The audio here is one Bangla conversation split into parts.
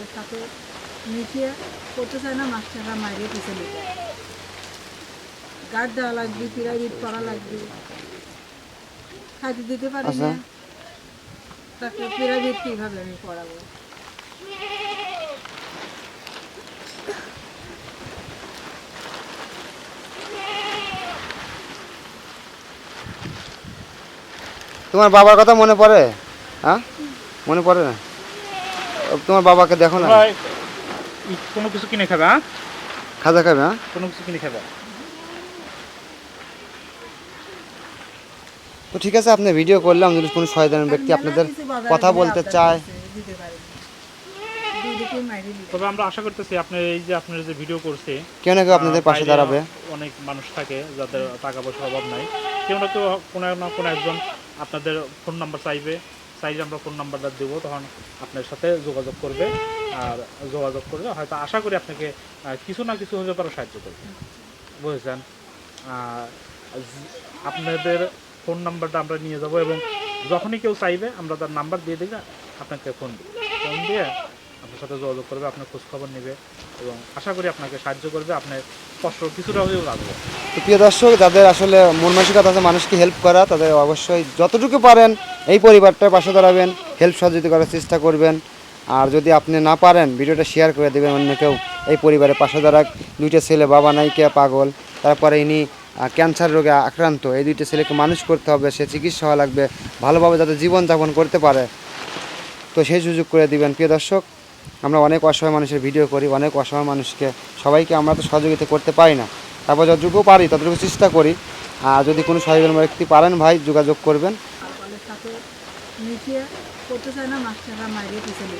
বলে সাথে মিশিয়ে করতে চায় না মাস্টাররা মাইরে পিছিয়ে নিতে গার্ড দেওয়া লাগবে পিরামিড করা লাগবে। খাইতে দিতে পারি না। তাকে পিরামিড কীভাবে আমি পড়াবো? তোমার বাবার কথা মনে পড়ে? হ্যাঁ? মনে পড়ে না? তোমার বাবাকে দেখো না। কোনো কিছু কিনে খাবে হ্যাঁ? খাজা খাবে হ্যাঁ? কোনো কিছু কিনে খাবে। তো ঠিক আছে আপনি ভিডিও করলাম যদি কোনো সহায়তার ব্যক্তি আপনাদের কথা বলতে চায়। তবে আমরা আশা করতেছি আপনি এই যে আপনার যে ভিডিও করছে কেউ না কেউ আপনাদের পাশে দাঁড়াবে। অনেক মানুষ থাকে যাদের টাকা পয়সার অভাব নাই। কেউ না কেউ কোনো না কোনো একজন আপনাদের ফোন নাম্বার চাইবে। চাইলে আমরা কোন নাম্বারটা দেবো, তখন আপনার সাথে যোগাযোগ করবে। আর যোগাযোগ করবে হয়তো আশা করি আপনাকে কিছু না কিছু হলে পরে সাহায্য করবে। বুঝেছেন? আপনাদের ফোন নাম্বারটা আমরা নিয়ে যাব এবং যখনই কেউ চাইবে, আমরা তার নাম্বার দিয়ে দিলে আপনাকে ফোন দিব। ফোন দিয়ে আপনার সাথে যোগাযোগ করবে, আপনার খোঁজখবর নেবে এবং আশা করি আপনাকে সাহায্য করবে, আপনার কষ্ট কিছুটা হলেও লাগবে। তো প্রিয় দর্শক, যাদের আসলে মন মানসিকতা আছে, মানুষকে হেল্প করা, তাদের অবশ্যই যতটুকু পারেন এই পরিবারটার পাশে দাঁড়াবেন হেল্প সহযোগিতা করার চেষ্টা করবেন। আর যদি আপনি না পারেন, ভিডিওটা শেয়ার করে দেবেন অন্য কেউ, এই পরিবারের পাশে দাঁড়াক। দুইটা ছেলে, বাবা নাই, কে পাগল? তারপরে ইনি ক্যান্সার রোগে আক্রান্ত, এই দুইটা ছেলেকে মানুষ করতে হবে, সে চিকিৎসা হওয়া লাগবে, ভালোভাবে যাতে জীবনযাপন করতে পারে। তো সেই সুযোগ করে দিবেন। প্রিয় দর্শক আমরা অনেক অসহায় মানুষের ভিডিও করি অনেক অসহায় মানুষকে সবাইকে আমরা তো সহযোগিতা করতে পারি না। তারপর যতটুকু পারি ততটুকু চেষ্টা করি। আর যদি কোনো সহায়ক ব্যক্তি পারেন ভাই যোগাযোগ করবেন। আর বলে সাথে মিশিয়ে করতে চায় না মাস্টাররা মাইরে পিছিয়ে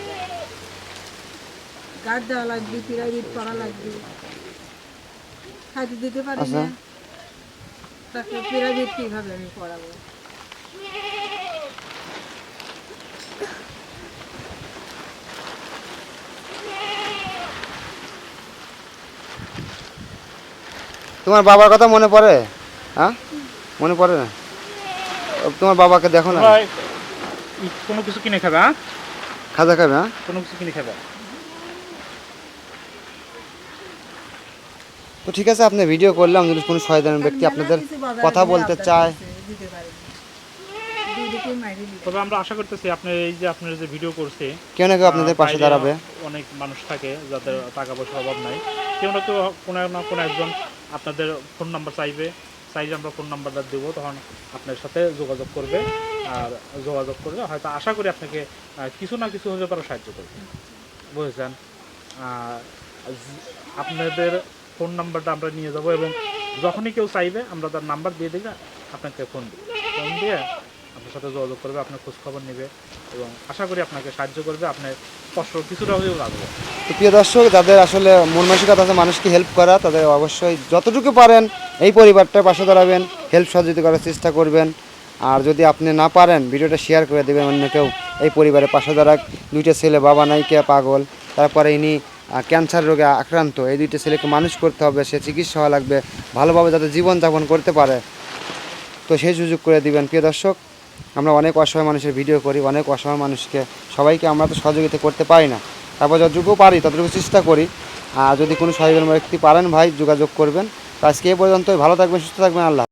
গার্ড দেওয়া লাগবে পিরামিড করা লাগবে। খাইতে দিতে পারি আচ্ছা। না। কীভাবে আমি পড়াবো তোমার বাবার কথা মনে পড়ে? হ্যাঁ? মনে পড়ে? না তোমার বাবাকে দেখো না। কোনো কিছু কিনে খাবে হ্যাঁ? খাজা খাবে হ্যাঁ? কোনো কিছু কিনে খাবে। তো ঠিক আছে আপনি ভিডিও করলাম যদি কোনো সহায়তার ব্যক্তি আপনাদের কথা বলতে চায়। তবে আমরা আশা করতেছি আপনি এই যে আপনার যে ভিডিও করছে কেউ না কেউ আপনাদের পাশে দাঁড়াবে। অনেক মানুষ থাকে যাদের টাকা পয়সার অভাব নাই। কেউ না কেউ কোনো না কোনো একজন আপনাদের ফোন নাম্বার চাইবে, চাইলে আমরা ফোন নাম্বারটা দেবো, তখন আপনার সাথে যোগাযোগ করবে, আর যোগাযোগ করলে হয়তো আশা করি আপনাকে কিছু না কিছু হলে পরে সাহায্য করবে। বুঝেছেন? আপনাদের ফোন নাম্বারটা আমরা নিয়ে যাব এবং যখনই কেউ চাইবে, আমরা তার নাম্বার দিয়ে দিলে আপনাকে ফোন দিই ফোন দিয়ে আপনার সাথে যোগাযোগ করবে, আপনার খোঁজখবর নেবে এবং আশা করি আপনাকে সাহায্য করবে, আপনার কষ্ট কিছুটা হলেও লাগবে। তো প্রিয় দর্শক, যাদের আসলে মন মানসিকতা আছে, মানুষকে হেল্প করা, তাদের অবশ্যই যতটুকু পারেন এই পরিবারটার পাশে দাঁড়াবেন হেল্প সহযোগিতা করার চেষ্টা করবেন। আর যদি আপনি না পারেন, ভিডিওটা শেয়ার করে দেবেন অন্য কেউ। এই পরিবারের পাশে দাঁড়াক, দুইটা ছেলে, বাবা নাই, কে পাগল। তারপরে ইনি ক্যান্সার রোগে আক্রান্ত। এই দুইটা ছেলেকে মানুষ করতে হবে, সে চিকিৎসা হওয়া লাগবে, ভালোভাবে যাতে জীবনযাপন করতে পারে। তো সেই সুযোগ করে দিবেন। প্রিয় দর্শক আমরা অনেক অসহায় মানুষের ভিডিও করি, অনেক অসহায় মানুষকে সবাইকে আমরা তো সহযোগিতা করতে পারি না। তারপর যতটুকু পারি ততটুকু চেষ্টা করি। আর যদি কোনো সহযোগী ব্যক্তি পারেন ভাই, যোগাযোগ করবেন। তো আজকে এ পর্যন্তই। ভালো থাকবেন, সুস্থ থাকবেন, আল্লাহ